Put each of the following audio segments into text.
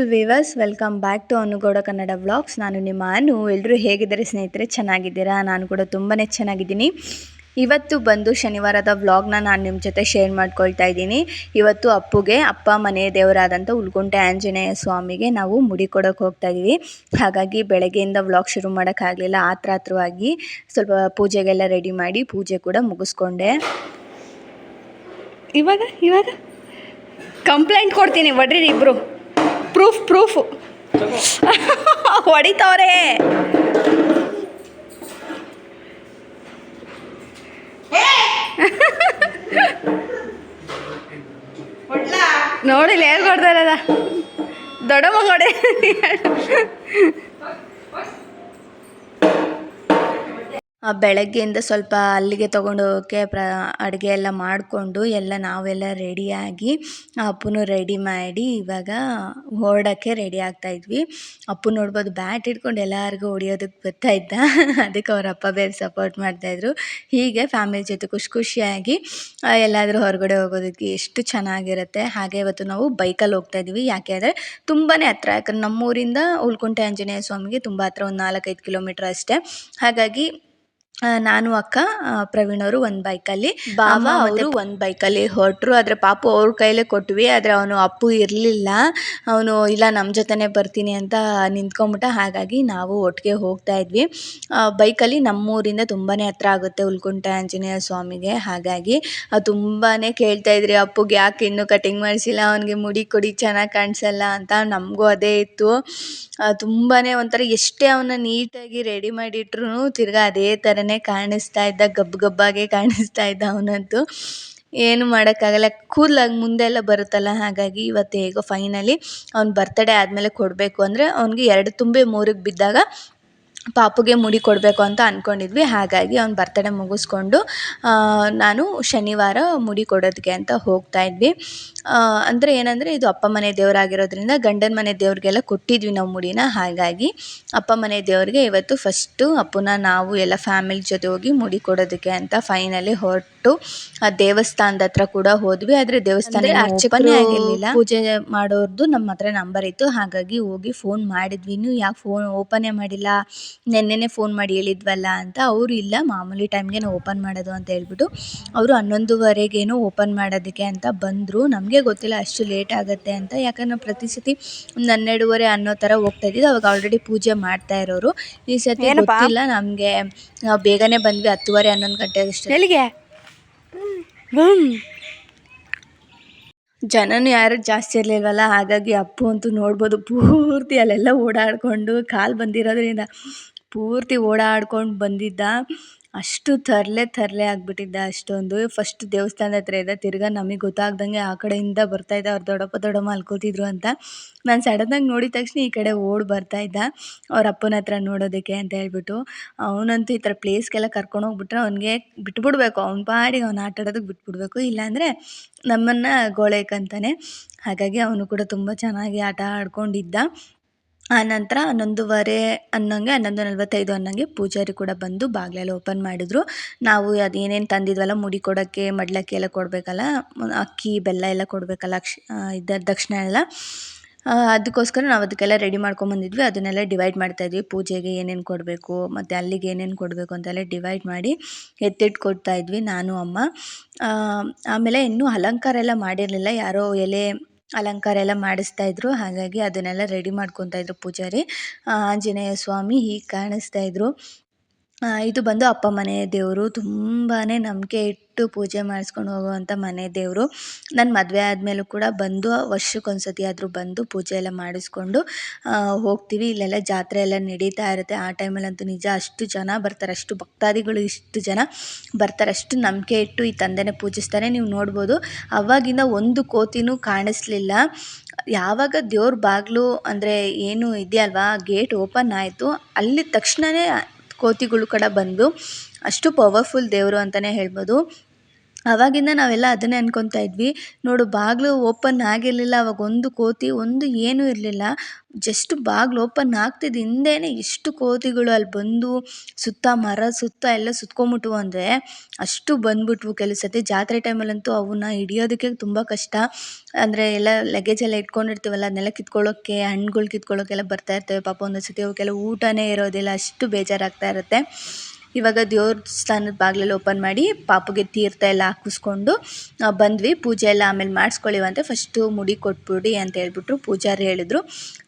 Beautiful viewers welcome back to Anu Gowda Kannada vlogs ನಾನು ನಿಮ್ಮ ಅನು. ಎಲ್ಲರೂ ಹೇಗಿದ್ದಾರೆ ಸ್ನೇಹಿತರೆ? ಚೆನ್ನಾಗಿದ್ದೀರಾ? ನಾನು ಕೂಡ ತುಂಬಾ ಚೆನ್ನಾಗಿದ್ದೀನಿ. ಇವತ್ತು ಬಂದು ಶನಿವಾರದ ವ್ಲಾಗ್ನ ನಾನು ನಿಮ್ಮ ಜೊತೆ ಶೇರ್ ಮಾಡ್ಕೊಳ್ತಾ ಇದ್ದೀನಿ. ಇವತ್ತು ಅಪ್ಪುಗೆ ಅಪ್ಪ ಮನೆ ದೇವರಾದಂಥ ಉಲ್ಗುಂಟೆ ಆಂಜನೇಯ ಸ್ವಾಮಿಗೆ ನಾವು ಮುಡಿ ಕೊಡೋಕೆ ಹೋಗ್ತಾ ಇದ್ದೀವಿ. ಹಾಗಾಗಿ ಬೆಳಗ್ಗೆಯಿಂದ ವ್ಲಾಗ್ ಶುರು ಮಾಡೋಕ್ಕಾಗಲಿಲ್ಲ. ಆತ್ರ ಆತ್ರವಾಗಿ ಸ್ವಲ್ಪ ಪೂಜೆಗೆಲ್ಲ ರೆಡಿ ಮಾಡಿ ಪೂಜೆ ಕೂಡ ಮುಗಿಸ್ಕೊಂಡೆ. ಇವಾಗ ಇವಾಗ? ಕಂಪ್ಲೇಂಟ್ ಕೊಡ್ತೀನಿ. ಒಡ್ರಿ ಇಬ್ರು. ಪ್ರೂಫ್ ಪ್ರೂಫು ಹೊಡಿತವ್ರೆ. ನೋಡಿಲ್ಲ ಹೇಗೆ ಕೊಡ್ತಾ ಇರೋದ. ದೊಡ್ಡ ಮಗಡೆ ಬೆಳಗ್ಗೆಯಿಂದ ಸ್ವಲ್ಪ ಅಲ್ಲಿಗೆ ತೊಗೊಂಡು ಹೋಗೋಕ್ಕೆ ಪ್ರ, ಅಡುಗೆ ಎಲ್ಲ ಮಾಡಿಕೊಂಡು ಎಲ್ಲ ನಾವೆಲ್ಲ ರೆಡಿಯಾಗಿ ಅಪ್ಪನೂ ರೆಡಿ ಮಾಡಿ ಇವಾಗ ಹೊರಡೋಕ್ಕೆ ರೆಡಿ ಆಗ್ತಾ ಇದ್ವಿ. ಅಪ್ಪು ನೋಡ್ಬೋದು ಬ್ಯಾಟ್ ಹಿಡ್ಕೊಂಡು ಎಲ್ಲರಿಗೂ ಹೊಡಿಯೋದಕ್ಕೆ ಬರ್ತಾ ಅದಕ್ಕೆ ಅವ್ರ ಅಪ್ಪ ಬೇರೆ ಸಪೋರ್ಟ್ ಮಾಡ್ತಾಯಿದ್ರು ಹೀಗೆ ಫ್ಯಾಮಿಲಿ ಜೊತೆ ಖುಷಿ ಖುಷಿಯಾಗಿ ಎಲ್ಲಾದರೂ ಹೊರಗಡೆ ಹೋಗೋದಕ್ಕೆ ಎಷ್ಟು ಚೆನ್ನಾಗಿರುತ್ತೆ. ಹಾಗೆ ಇವತ್ತು ನಾವು ಬೈಕಲ್ಲಿ ಹೋಗ್ತಾ ಇದ್ವಿ. ಯಾಕೆ ಅಂದರೆ ತುಂಬಾ ಹತ್ರ, ಯಾಕಂದ್ರೆ ನಮ್ಮೂರಿಂದ ಉಳ್ಕುಂಟೆ ಆಂಜನೇಯ ಸ್ವಾಮಿಗೆ ತುಂಬ ಹತ್ರ ಒಂದು ನಾಲ್ಕೈದು ಕಿಲೋಮೀಟ್ರ್ ಅಷ್ಟೇ. ಹಾಗಾಗಿ ನಾನು ಅಕ್ಕ ಪ್ರವೀಣ್ ಅವರು ಒಂದು ಬೈಕಲ್ಲಿ ಬಾಬ ಅವರು ಒಂದು ಬೈಕಲ್ಲಿ ಹೊರಟ್ರು. ಆದರೆ ಪಾಪು ಅವ್ರ ಕೈಲೇ ಕೊಟ್ವಿ. ಆದರೆ ಅವನು ಅಪ್ಪು ಇರಲಿಲ್ಲ. ಅವನು ಇಲ್ಲ ನಮ್ಮ ಜೊತೆನೆ ಬರ್ತೀನಿ ಅಂತ ನಿಂತ್ಕೊಂಬಿಟ್ಟ ಹಾಗಾಗಿ ನಾವು ಒಟ್ಟಿಗೆ ಹೋಗ್ತಾ ಇದ್ವಿ. ಬೈಕಲ್ಲಿ ನಮ್ಮೂರಿಂದ ತುಂಬಾನೇ ಹತ್ರ ಆಗುತ್ತೆ ಉಲ್ಕುಂಟ ಆಂಜನೇಯ ಸ್ವಾಮಿಗೆ. ಹಾಗಾಗಿ ತುಂಬಾನೇ ಕೇಳ್ತಾ ಇದ್ರಿ. ಅಪ್ಪುಗೆ ಯಾಕೆ ಇನ್ನೂ ಕಟಿಂಗ್ ಮಾಡಿಸಿಲ್ಲ? ಅವನಿಗೆ ಮುಡಿ ಕೊಡಿ ಚೆನ್ನಾಗಿ ಕಾಣಿಸಲ್ಲ ಅಂತ ನಮಗೂ ಅದೇ ಇತ್ತು. ತುಂಬಾನೇ ಒಂಥರ ಎಷ್ಟೇ ಅವನ್ನ ನೀಟಾಗಿ ರೆಡಿ ಮಾಡಿಟ್ರು ತಿರ್ಗಾ ಅದೇ ಥರನೇ ಕಾಣಿಸ್ತಾ ಇದ್ದ ಗಬ್ಬು ಗಬ್ಬಾಗೆ ಕಾಣಿಸ್ತಾ ಇದ್ದ ಅವನಂತೂ ಏನು ಮಾಡೋಕ್ಕಾಗಲ್ಲ. ಮುಂದೆ ಎಲ್ಲ ಬರುತ್ತಲ್ಲ, ಹಾಗಾಗಿ ಇವತ್ತು ಹೇಗೋ ಫೈನಲಿ ಅವ್ನ ಬರ್ತಡೇ ಆದಮೇಲೆ ಕೊಡಬೇಕು. ಅಂದರೆ ಅವನಿಗೆ ಎರಡು ತುಂಬೆ ಮೂರಿಗೆ ಬಿದ್ದಾಗ ಪಾಪುಗೆ ಮುಡಿ ಕೊಡಬೇಕು ಅಂತ ಅಂದ್ಕೊಂಡಿದ್ವಿ ಹಾಗಾಗಿ ಅವ್ನ ಬರ್ತಡೇ ಮುಗಿಸ್ಕೊಂಡು ನಾನು ಶನಿವಾರ ಮುಡಿ ಕೊಡೋದಕ್ಕೆ ಅಂತ ಹೋಗ್ತಾ ಇದ್ವಿ. ಅಂದರೆ ಏನಂದರೆ ಇದು ಅಪ್ಪ ಮನೆ ದೇವರಾಗಿರೋದ್ರಿಂದ ಗಂಡನ ಮನೆ ದೇವ್ರಿಗೆಲ್ಲ ಕೊಟ್ಟಿದ್ವಿ ನಾವು ಮುಡಿನ. ಹಾಗಾಗಿ ಅಪ್ಪ ಮನೆ ದೇವರಿಗೆ ಇವತ್ತು ಫಸ್ಟು ಅಪ್ಪನ ನಾವು ಎಲ್ಲ ಫ್ಯಾಮಿಲಿ ಜೊತೆ ಹೋಗಿ ಮುಡಿ ಕೊಡೋದಕ್ಕೆ ಅಂತ ಫೈನಲಿ ಹೊರಟು ಆ ದೇವಸ್ಥಾನದ ಹತ್ರ ಕೂಡ ಹೋದ್ವಿ. ಆದ್ರೆ ದೇವಸ್ಥಾನ ಅರ್ಚಕನೇ ಆಗಿರಲಿಲ್ಲ. ಪೂಜೆ ಮಾಡೋರ್ದು ನಮ್ಮ ಹತ್ರ ನಂಬರ್ ಇತ್ತು. ಹಾಗಾಗಿ ಹೋಗಿ ಫೋನ್ ಮಾಡಿದ್ವಿ. ನೀವು ಯಾಕೆ ಫೋನ್ ಓಪನೇ ಮಾಡಿಲ್ಲ? ನೆನ್ನೆನೇ ಫೋನ್ ಮಾಡಿ ಹೇಳಿದ್ವಲ್ಲ ಅಂತ. ಅವರು ಇಲ್ಲ ಮಾಮೂಲಿ ಟೈಮ್ಗೆ ನಾವು ಓಪನ್ ಮಾಡೋದು ಅಂತ ಹೇಳ್ಬಿಟ್ಟು ಅವರು ಹನ್ನೊಂದುವರೆಗೇನೋ ಓಪನ್ ಮಾಡೋದಕ್ಕೆ ಅಂತ ಬಂದರು. ನಮಗೆ ಗೊತ್ತಿಲ್ಲ ಅಷ್ಟು ಲೇಟ್ ಆಗುತ್ತೆ ಅಂತ. ಯಾಕಂದ್ರೆ ನಾವು ಪ್ರತಿ ಸತಿ ಒಂದು ಹನ್ನೆರಡುವರೆ ಅನ್ನೋ ಥರ ಹೋಗ್ತಾ ಇದ್ದಿದ್ದು. ಅವಾಗ ಆಲ್ರೆಡಿ ಪೂಜೆ ಮಾಡ್ತಾ ಇರೋರು. ಈ ಸತಿ? ಗೊತ್ತಿಲ್ಲ ನಮಗೆ. ನಾವು ಬೇಗನೆ ಬಂದ್ವಿ ಹತ್ತುವರೆ ಹನ್ನೊಂದು ಗಂಟೆ ಅಷ್ಟೇ ಜನನೂ ಯಾರು ಜಾಸ್ತಿ ಇರಲಿಲ್ವಲ್ಲ, ಹಾಗಾಗಿ ಅಪ್ಪು ಅಂತೂ ನೋಡ್ಬೋದು, ಪೂರ್ತಿ ಅಲ್ಲೆಲ್ಲ ಓಡಾಡಿಕೊಂಡು, ಕಾಲು ಬಂದಿರೋದ್ರಿಂದ ಪೂರ್ತಿ ಓಡಾಡ್ಕೊಂಡು ಬಂದಿದ್ದ ಅಷ್ಟು ತರಲೆ ತರಲೆ ಆಗಿಬಿಟ್ಟಿದ್ದ ಅಷ್ಟೊಂದು. ಫಸ್ಟ್ ದೇವಸ್ಥಾನದ ಹತ್ರ ಇದ್ದ, ತಿರ್ಗಾ ನಮಗೆ ಗೊತ್ತಾಗ್ದಂಗೆ ಆ ಕಡೆಯಿಂದ ಬರ್ತಾಯಿದ್ದ ಅವ್ರ ದೊಡ್ಡಪ್ಪ ದೊಡ್ಡಮ್ಮ ಅಲ್ಕೋತಿದ್ರು ಕೂತಿದ್ರು ಅಂತ. ನಾನು ಸಡನ್ನಾಗಿ ನೋಡಿದ ತಕ್ಷಣ ಈ ಕಡೆ ಓಡಿ ಬರ್ತಾ ಇದ್ದ, ಅವ್ರ ಅಪ್ಪನ ಹತ್ರ ನೋಡೋದಕ್ಕೆ ಅಂತ ಹೇಳ್ಬಿಟ್ಟು. ಅವನಂತೂ ಈ ಥರ ಪ್ಲೇಸ್ಗೆಲ್ಲ ಕರ್ಕೊಂಡು ಹೋಗ್ಬಿಟ್ರೆ ಅವನಿಗೆ ಬಿಟ್ಬಿಡ್ಬೇಕು. ಅವ್ನ ಪಾಡಿಗೆ ಅವ್ನು ಆಟ ಆಡೋದಕ್ಕೆ ಬಿಟ್ಬಿಡ್ಬೇಕು. ಇಲ್ಲಾಂದರೆ ನಮ್ಮನ್ನು ಗೋಳೈಕಂತಾನೆ ಹಾಗಾಗಿ ಅವನು ಕೂಡ ತುಂಬ ಚೆನ್ನಾಗಿ ಆಟ ಆಡ್ಕೊಂಡಿದ್ದ. ಆನಂತರ ಹನ್ನೊಂದುವರೆ ಅನ್ನೋಂಗೆ, ಹನ್ನೊಂದು ನಲವತ್ತೈದು ಅನ್ನೋಂಗೆ ಪೂಜಾರಿ ಕೂಡ ಬಂದು ಬಾಗಿಲೆಲ್ಲ ಓಪನ್ ಮಾಡಿದ್ರು. ನಾವು ಅದು ಏನೇನು ತಂದಿದ್ವಲ್ಲ, ಮುಡಿ ಕೊಡೋಕ್ಕೆ ಮಡ್ಲಕ್ಕಿ ಎಲ್ಲ ಕೊಡಬೇಕಲ್ಲ, ಅಕ್ಕಿ, ಬೆಲ್ಲ ಎಲ್ಲ ಕೊಡಬೇಕಲ್ಲ, ಅಕ್ಷ ಇದ್ದ ದಕ್ಷಿಣ ಎಲ್ಲ. ಅದಕ್ಕೋಸ್ಕರ ನಾವು ಅದಕ್ಕೆಲ್ಲ ರೆಡಿ ಮಾಡ್ಕೊಂಬಂದಿದ್ವಿ ಅದನ್ನೆಲ್ಲ ಡಿವೈಡ್ ಮಾಡ್ತಾಯಿದ್ವಿ ಪೂಜೆಗೆ ಏನೇನು ಕೊಡಬೇಕು, ಮತ್ತು ಅಲ್ಲಿಗೆ ಏನೇನು ಕೊಡಬೇಕು ಅಂತೆಲ್ಲ ಡಿವೈಡ್ ಮಾಡಿ ಎತ್ತಿಟ್ಟು ಕೊಡ್ತಾ ಇದ್ವಿ, ನಾನು, ಅಮ್ಮ. ಆಮೇಲೆ ಇನ್ನೂ ಅಲಂಕಾರ ಎಲ್ಲ ಮಾಡಿರಲಿಲ್ಲ. ಯಾರೋ ಎಲೆ ಅಲಂಕಾರ ಎಲ್ಲ ಮಾಡಿಸ್ತಾ ಇದ್ರು. ಹಾಗಾಗಿ ಅದನ್ನೆಲ್ಲ ರೆಡಿ ಮಾಡ್ಕೊತಾ ಇದ್ರು ಪೂಜಾರಿ. ಆಂಜನೇಯ ಸ್ವಾಮಿ ಹೀಗೆ ಕಾಣಿಸ್ತಾ ಇದ್ರು. ಆ, ಇದು ಬಂದು ಅಪ್ಪ ಮನೆ ದೇವರು. ತುಂಬಾ ನಂಬಿಕೆ ಇಟ್ಟು ಪೂಜೆ ಮಾಡಿಸ್ಕೊಂಡು ಹೋಗುವಂಥ ಮನೆ ದೇವರು. ನನ್ನ ಮದುವೆ ಆದಮೇಲೂ ಕೂಡ ಬಂದು ವರ್ಷಕ್ಕೊಂದು ಸತಿ ಆದರೂ ಬಂದು ಪೂಜೆ ಎಲ್ಲ ಮಾಡಿಸ್ಕೊಂಡು ಹೋಗ್ತೀವಿ. ಇಲ್ಲೆಲ್ಲ ಜಾತ್ರೆ ಎಲ್ಲ ನಡೀತಾ ಇರುತ್ತೆ. ಆ ಟೈಮಲ್ಲಂತೂ ನಿಜ ಅಷ್ಟು ಜನ ಬರ್ತಾರೆ. ಅಷ್ಟು ಭಕ್ತಾದಿಗಳು ಇಷ್ಟು ಜನ ಬರ್ತಾರೆ. ಅಷ್ಟು ನಂಬಿಕೆ ಇಟ್ಟು ಈ ತಂದೆನೇ ಪೂಜಿಸ್ತಾರೆ. ನೀವು ನೋಡ್ಬೋದು, ಅವಾಗಿಂದ ಒಂದು ಕೋತಿನೂ ಕಾಣಿಸ್ಲಿಲ್ಲ. ಯಾವಾಗ ದೇವ್ರ ಬಾಗಿಲು ಅಂದರೆ ಏನು ಇದೆಯಲ್ವಾ? ಗೇಟ್ ಓಪನ್ ಆಯಿತು. ಅಲ್ಲಿ ತಕ್ಷಣವೇ ಕೋತಿಗಳು ಕೂಡ ಬಂದು ಅಷ್ಟು ಪವರ್ಫುಲ್ ದೇವರು ಅಂತಲೇ ಹೇಳ್ಬೋದು. ಆವಾಗಿಂದ ನಾವೆಲ್ಲ ಅದನ್ನೇ ಅನ್ಕೊತಾ ಇದ್ವಿ. ನೋಡು, ಬಾಗಿಲು ಓಪನ್ ಆಗಿರಲಿಲ್ಲ, ಅವಾಗ ಒಂದು ಕೋತಿ, ಒಂದು ಏನೂ ಇರಲಿಲ್ಲ. ಜಸ್ಟ್ ಬಾಗಿಲು ಓಪನ್ ಆಗ್ತಿದ್ದ ಹಿಂದೆಯೇ ಎಷ್ಟು ಕೋತಿಗಳು ಅಲ್ಲಿ ಬಂದು ಸುತ್ತ ಮರ ಸುತ್ತ ಎಲ್ಲ ಸುತ್ಕೊಂಬಿಟ್ವು ಅಂದರೆ ಅಷ್ಟು ಬಂದ್ಬಿಟ್ವು ಕೆಲವು ಸತಿ ಜಾತ್ರೆ ಟೈಮಲ್ಲಂತೂ ಅವನ್ನ ಹಿಡಿಯೋದಕ್ಕೆ ತುಂಬ ಕಷ್ಟ. ಅಂದರೆ ಎಲ್ಲ ಲಗೇಜ್ ಎಲ್ಲ ಇಟ್ಕೊಂಡಿರ್ತೀವಲ್ಲ, ಅದನ್ನೆಲ್ಲ ಕಿತ್ಕೊಳ್ಳೋಕ್ಕೆ ಹಣ್ಣುಗಳು ಕಿತ್ಕೊಳ್ಳೋಕ್ಕೆಲ್ಲ ಬರ್ತಾ ಇರ್ತವೆ. ಪಾಪ ಒಂದೊಂದು ಸತಿ ಅವಕ್ಕೆಲ್ಲ ಊಟನೇ ಇರೋದಿಲ್ಲ, ಅಷ್ಟು ಬೇಜಾರಾಗ್ತಾ ಇರುತ್ತೆ. ಇವಾಗ ದೇವಸ್ಥಾನದ ಬಾಗಿಲೆಲ್ಲ ಓಪನ್ ಮಾಡಿ ಪಾಪುಗೆ ತೀರ್ಥ ಎಲ್ಲ ಹಾಕಿಸ್ಕೊಂಡು ಬಂದ್ವಿ. ಪೂಜೆ ಎಲ್ಲ ಆಮೇಲೆ ಮಾಡಿಸ್ಕೊಳ್ಳಿವಂತೆ. ಫಸ್ಟು ಮುಡಿ ಕೊಟ್ಬಿಡಿ ಅಂತ ಹೇಳ್ಬಿಟ್ರು. ಪೂಜಾರಿ ಹೇಳಿದ್ರು.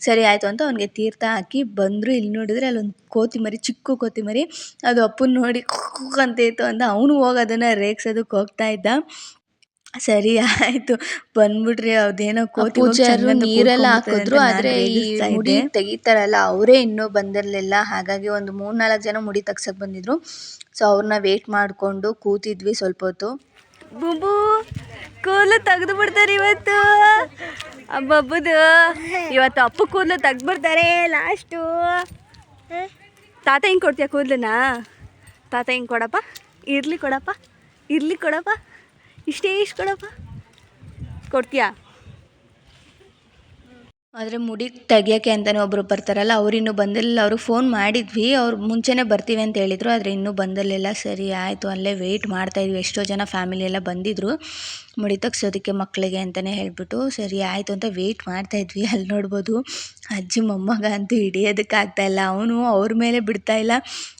ಸರಿ ಆಯಿತು ಅಂತ ಅವ್ನಿಗೆ ತೀರ್ಥ ಹಾಕಿ ಬಂದರು. ಇಲ್ಲಿ ನೋಡಿದ್ರೆ ಅಲ್ಲೊಂದು ಕೋತಿಮರಿ, ಚಿಕ್ಕ ಕೋತಿಮರಿ. ಅದು ಅಪ್ಪನ ನೋಡಿ ಅಂತ ಇತ್ತು ಅಂತ ಅವನು ಹೋಗಿ ಅದನ್ನು ರೇಗ್ಸೋದಕ್ಕೆ ಹೋಗ್ತಾ ಇದ್ದ. ಸರಿ ಆಯಿತು. ಬಂದ್ಬಿಟ್ರಿ ಅದೇನೋ ಕೋತಿ ಪೂಜಾರು ನೀರೆಲ್ಲ ಹಾಕಿದ್ರು ಆದ್ರೆ ಈ ಮುಡಿ. ತೆಗಿತಾರಲ್ಲ ಅವರೇ ಇನ್ನೂ ಬಂದಿರಲಿಲ್ಲ. ಹಾಗಾಗಿ ಒಂದು ಮೂರ್ನಾಲ್ಕು ಜನ ಮುಡಿ ತೆಗ್ಸಕ್ಕೆ ಬಂದಿದ್ರು. ಸೊ ಅವ್ರನ್ನ ವೇಟ್ ಮಾಡಿಕೊಂಡು ಕೂತಿದ್ವಿ ಸ್ವಲ್ಪ ಹೊತ್ತು. ಬುಬು ಕೂದಲು ತೆಗೆದು ಬಿಡ್ತಾರೆ ಇವತ್ತು ಅಬ್ಬಬ್ಬದು ಇವತ್ತು ಅಪ್ಪು ಕೂದಲು ತೆಗ್ದ್ಬಿಡ್ತಾರೆ ಲಾಸ್ಟು ತಾತ ಹಿಂಗೆ ಕೊಡ್ತೀಯ ಕೂದಲನ್ನ? ತಾತ ಹಿಂಗೆ ಕೊಡಪ್ಪ? ಇರ್ಲಿ ಕೊಡಪ್ಪ? ಇರ್ಲಿ ಕೊಡಪ್ಪ? ಇಷ್ಟೇ ಇಷ್ಟು ಕೊಡ್ತೀಯಾ? ಆದರೆ ಮುಡಿ ತೆಗಿಯೋಕ್ಕೆ ಅಂತಲೇ ಒಬ್ಬರು ಬರ್ತಾರಲ್ಲ, ಅವ್ರು ಇನ್ನೂ ಬಂದಿರಲಿಲ್ಲ. ಅವ್ರಿಗೆ ಫೋನ್ ಮಾಡಿದ್ವಿ, ಅವ್ರು ಮುಂಚೆನೇ ಬರ್ತೀವಿ ಅಂತ ಹೇಳಿದರು, ಆದರೆ ಇನ್ನೂ ಬಂದಿರಲಿಲ್ಲ. ಸರಿ, ಆಯಿತು, ಅಲ್ಲೇ ವೆಯ್ಟ್ ಮಾಡ್ತಾಯಿದ್ವಿ ಎಷ್ಟೋ ಜನ ಫ್ಯಾಮಿಲಿ ಎಲ್ಲ ಬಂದಿದ್ದರು ಮುಡಿ ತಗ್ಸೋದಕ್ಕೆ ಮಕ್ಕಳಿಗೆ ಅಂತಲೇ ಹೇಳಿಬಿಟ್ಟು, ಸರಿ, ಆಯಿತು ಅಂತ ವೆಯ್ಟ್ ಮಾಡ್ತಾಯಿದ್ವಿ ಅಲ್ಲಿ ನೋಡ್ಬೋದು, ಅಜ್ಜಿ, ಮೊಮ್ಮಗ ಅಂತೂ ಹಿಡಿಯೋದಕ್ಕೆ ಆಗ್ತಾಯಿಲ್ಲ ಅವನು ಅವ್ರ ಮೇಲೆ ಬಿಡ್ತಾ ಇಲ್ಲ.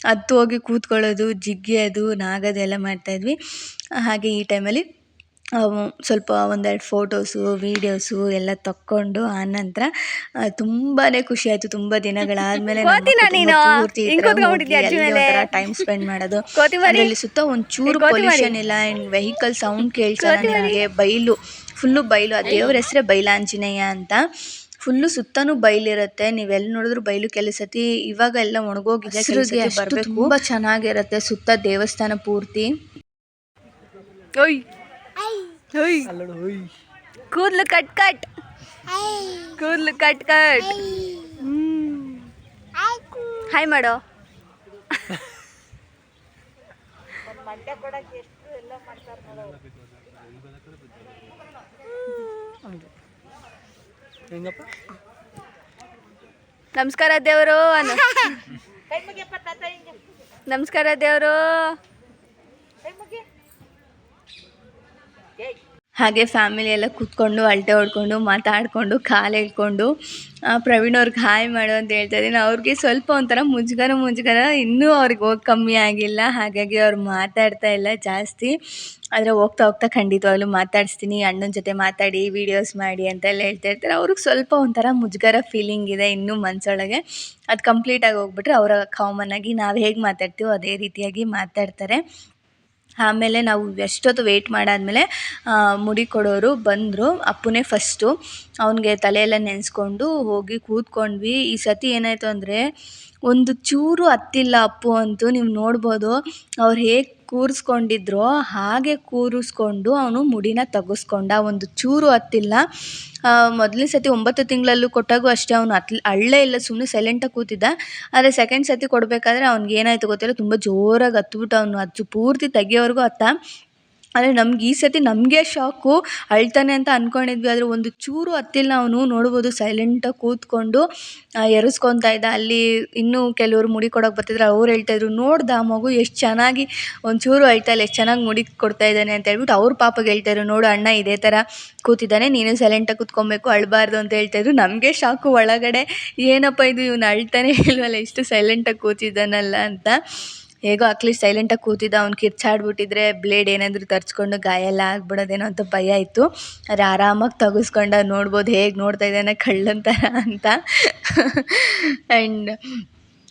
ಹತ್ತು ಹೋಗಿ ಕೂತ್ಕೊಳ್ಳೋದು ಜಿಗ್ಗಿಯೋದು ನಾಗೋದೆಲ್ಲ ಮಾಡ್ತಾಯಿದ್ವಿ ಹಾಗೆ ಈ ಟೈಮಲ್ಲಿ ಸ್ವಲ್ಪ ಒಂದೆರಡು ಫೋಟೋಸು ವೀಡಿಯೋಸು ಎಲ್ಲ ತಕ್ಕೊಂಡು ಆನಂತರ ತುಂಬಾ ಖುಷಿ ಆಯಿತು. ತುಂಬ ದಿನಗಳಾದಮೇಲೆ ಮೇಲೆ? ಟೈಮ್ ಸ್ಪೆಂಡ್ ಮಾಡೋದು. ಅದರಲ್ಲಿ ಸುತ್ತ ಒಂಚೂರು? ಪೊಲ್ಯೂಷನ್ ಇಲ್ಲ ವೆಹಿಕಲ್ ಸೌಂಡ್ ಕೇಳ್ಸಲ್ಲ ನನಗೆ ಬೈಲು. ಫುಲ್ಲು ಬೈಲು. ಆ ದೇವ್ರ ಹೆಸರೇ ಬೈಲಾಂಜನೇಯ ಅಂತ. ಫುಲ್ಲು ಸುತ್ತನೂ ಬೈಲಿರುತ್ತೆ. ನೀವೆಲ್ಲಿ ನೋಡಿದ್ರು ಬೈಲು ಕೆಲವು ಸತಿ ಇವಾಗ ಎಲ್ಲ ಒಣಗೋಗಿದೆ ಬರಬೇಕು. ತುಂಬ ಚೆನ್ನಾಗಿರುತ್ತೆ ಸುತ್ತ ದೇವಸ್ಥಾನ ಪೂರ್ತಿ. ಓಯ್ ಓಯ್ ಕೂದಲು ಕಟ್ ಕಟ್ ಕೂದಲು ಕಟ್ ಕಟ್ ಹಾಯ್ ಮಾಡೋ. ನಮಸ್ಕಾರ ದೇವರು ಅನ್ನು. ನಮಸ್ಕಾರ ದೇವರು. ಹಾಗೆ ಫ್ಯಾಮಿಲಿ ಎಲ್ಲ ಕೂತ್ಕೊಂಡು ಅಲ್ಟೆ ಹೊಡ್ಕೊಂಡು, ಮಾತಾಡಿಕೊಂಡು, ಕಾಲು ಎಳ್ಕೊಂಡು ಪ್ರವೀಣ್ ಅವ್ರಿಗೆ ಹಾಯ್ ಮಾಡು ಅಂತ ಹೇಳ್ತಾ ಇದ್ದೀನಿ. ಅವ್ರಿಗೆ ಸ್ವಲ್ಪ ಒಂಥರ ಮುಜುಗರ ಮುಜುಗರ ಇನ್ನೂ ಅವ್ರಿಗೆ ಹೋಗಿ ಕಮ್ಮಿ ಆಗಿಲ್ಲ. ಹಾಗಾಗಿ ಅವ್ರು ಮಾತಾಡ್ತಾ ಇಲ್ಲ ಜಾಸ್ತಿ. ಆದರೆ ಹೋಗ್ತಾ ಹೋಗ್ತಾ ಖಂಡಿತವಾಗ್ಲೂ ಮಾತಾಡಿಸ್ತೀನಿ. ಅಣ್ಣನ ಜೊತೆ ಮಾತಾಡಿ ವೀಡಿಯೋಸ್ ಮಾಡಿ ಅಂತೆಲ್ಲ ಹೇಳ್ತಾ ಇರ್ತಾರೆ. ಅವ್ರಿಗೆ ಸ್ವಲ್ಪ ಒಂಥರ ಮುಜುಗರ ಫೀಲಿಂಗ್ ಇದೆ ಇನ್ನೂ ಮನಸ್ಸೊಳಗೆ ಅದು ಕಂಪ್ಲೀಟಾಗಿ ಹೋಗ್ಬಿಟ್ರೆ ಅವರ ಕಾಮನ್ ಆಗಿ ನಾವು ಹೇಗೆ ಮಾತಾಡ್ತೀವೋ ಅದೇ ರೀತಿಯಾಗಿ ಮಾತಾಡ್ತಾರೆ. ಆಮೇಲೆ ನಾವು ಎಷ್ಟೊತ್ತು ವೆಯ್ಟ್ ಮಾಡಾದಮೇಲೆ ಮುಡಿ ಕೊಡೋರು ಬಂದರು, ಅಪ್ಪನೇ ಫಸ್ಟು ಅವನಿಗೆ ತಲೆಯೆಲ್ಲ ನೆನೆಸ್ಕೊಂಡು ಹೋಗಿ ಕೂತ್ಕೊಂಡ್ವಿ. ಈ ಸತಿ ಏನಾಯಿತು ಅಂದರೆ, ಒಂದು ಚೂರು ಹತ್ತಿಲ್ಲ ಅಪ್ಪು ಅಂತೂ ನೀವು ನೋಡ್ಬೋದು. ಅವ್ರು ಹೇಗೆ ಕೂರಿಸ್ಕೊಂಡಿದ್ರೋ ಹಾಗೆ ಕೂರಿಸ್ಕೊಂಡು ಅವನು ಮುಡಿನ ತಗಸ್ಕೊಂಡ. ಒಂದು ಚೂರು ಹತ್ತಿಲ್ಲ ಮೊದಲನೇ ಸತಿ ಒಂಬತ್ತು ತಿಂಗಳಲ್ಲೂ ಕೊಟ್ಟಾಗೂ ಅಷ್ಟೇ ಅವನು ಅತ್ ಅಳ್ಳೇ ಇಲ್ಲ ಸುಮ್ಮನೆ ಸೈಲೆಂಟಾಗಿ ಕೂತಿದ್ದ. ಆದರೆ ಸೆಕೆಂಡ್ ಸತಿ ಕೊಡಬೇಕಾದ್ರೆ ಅವ್ನಿಗೆ ಏನಾಯಿತು ಗೊತ್ತಿಲ್ಲ, ತುಂಬ ಜೋರಾಗಿ ಹತ್ಬಿಟ್ಟು ಅವನು. ಅದು ಪೂರ್ತಿ ತೆಗಿಯೋವರೆಗೂ ಹತ್ತ ಆದರೆ ನಮ್ಗೆ ಈ ಸತಿ ನಮಗೆ ಶಾಕು, ಅಳ್ತಾನೆ ಅಂತ ಅಂದ್ಕೊಂಡಿದ್ವಿ ಆದರೆ ಒಂದು ಚೂರು ಹತ್ತಿಲ್ಲ ಅವನು ನೋಡ್ಬೋದು ಸೈಲೆಂಟಾಗಿ ಕೂತ್ಕೊಂಡು ಎರೆಸ್ಕೊತಾ ಇದ್ದ. ಅಲ್ಲಿ ಇನ್ನೂ ಕೆಲವರು ಮುಡಿ ಕೊಡೋಕೆ ಬರ್ತಿದ್ರು. ಅವ್ರು ಹೇಳ್ತಾಯಿದ್ರು ನೋಡ್ದ ಮಗು ಎಷ್ಟು ಚೆನ್ನಾಗಿ ಒಂಚೂರು ಅಳ್ತಾ ಇಲ್ಲ, ಎಷ್ಟು ಚೆನ್ನಾಗಿ ಮುಡಿ ಕೊಡ್ತಾ ಇದ್ದಾನೆ ಅಂತ ಹೇಳ್ಬಿಟ್ಟು ಅವ್ರ ಪಾಪಗೆ ಹೇಳ್ತಾಯಿದ್ರು ನೋಡು ಅಣ್ಣ, ಇದೇ ಥರ ಕೂತಿದ್ದಾನೆ, ನೀನು ಸೈಲೆಂಟಾಗಿ ಕೂತ್ಕೊಬೇಕು, ಅಳಬಾರ್ದು ಅಂತ ಹೇಳ್ತಾಯಿದ್ರು ನಮಗೆ ಶಾಕು ಒಳಗಡೆ, ಏನಪ್ಪ ಇದು, ಇವನು ಅಳ್ತಾನೆ ಇಲ್ವಲ್ಲ, ಇಷ್ಟು ಸೈಲೆಂಟಾಗಿ ಕೂತಿದ್ದಾನಲ್ಲ ಅಂತ. ಹೇಗೋ ಅಕ್ಲಿ ಸೈಲೆಂಟಾಗಿ ಕೂತಿದ್ದ, ಅವ್ನು ಕಿರ್ಚಾಡ್ಬಿಟ್ಟಿದ್ರೆ ಬ್ಲೇಡ್ ಏನಾದರೂ ತರ್ಚ್ಕೊಂಡು ಗಾಯ ಎಲ್ಲ ಆಗ್ಬಿಡೋದೇನೋ ಅಂತ ಭಯ ಇತ್ತು. ಆದರೆ ಆರಾಮಾಗಿ ತೆಗೆಸ್ಕೊಂಡ, ನೋಡ್ಬೋದು ಹೇಗೆ ನೋಡ್ತಾ ಇದ್ದಾನೆ ಕಳ್ಳನ ಅಂತ. ಆ್ಯಂಡ್